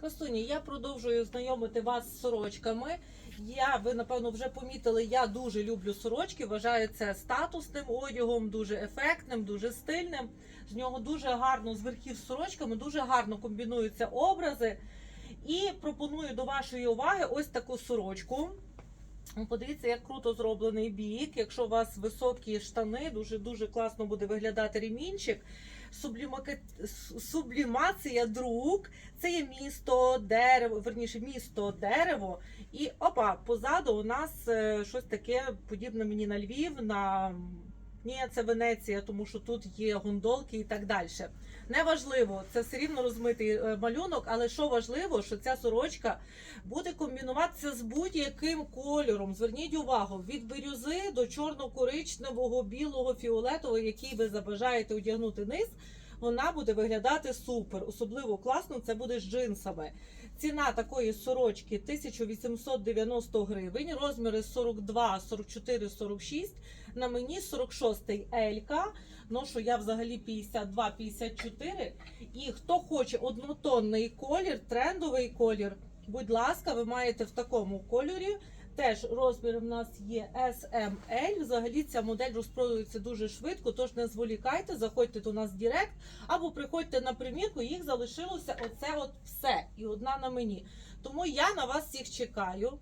Красуні, я продовжую знайомити вас з сорочками. Я, ви напевно вже помітили, я дуже люблю сорочки. Вважаю це статусним одягом, дуже ефектним, дуже стильним. З нього дуже гарно з верхів сорочками, дуже гарно комбінуються образи. І пропоную до вашої уваги ось таку сорочку. Подивіться, як круто зроблений бік. Якщо у вас високі штани, дуже дуже класно буде виглядати ремінчик. Сублімака... Сублімація друк. Це є місто дерево, верніше, місто дерево. І опа, позаду у нас е, щось таке подібне мені на Львів. на ні, це Венеція, тому що тут є гондолки і так далі. Неважливо, це все рівно розмитий е, малюнок, але що важливо, що ця сорочка буде комбінуватися з будь-яким кольором. Зверніть увагу, від бирюзи до чорно-коричневого, білого, фіолетового, який ви забажаєте одягнути низ. Вона буде виглядати супер. Особливо класно це буде з джинсами. Ціна такої сорочки 1890 гривень, розміри 42, 44, 46. На мені 46 Елька. Ношу я взагалі 52, 54. І хто хоче однотонний колір, трендовий колір, будь ласка, ви маєте в такому кольорі. Теж розмір в нас є SML. Взагалі ця модель розпродується дуже швидко, тож не зволікайте, заходьте до нас в Директ або приходьте на примірку, їх залишилося оце от все. І одна на мені. Тому я на вас всіх чекаю.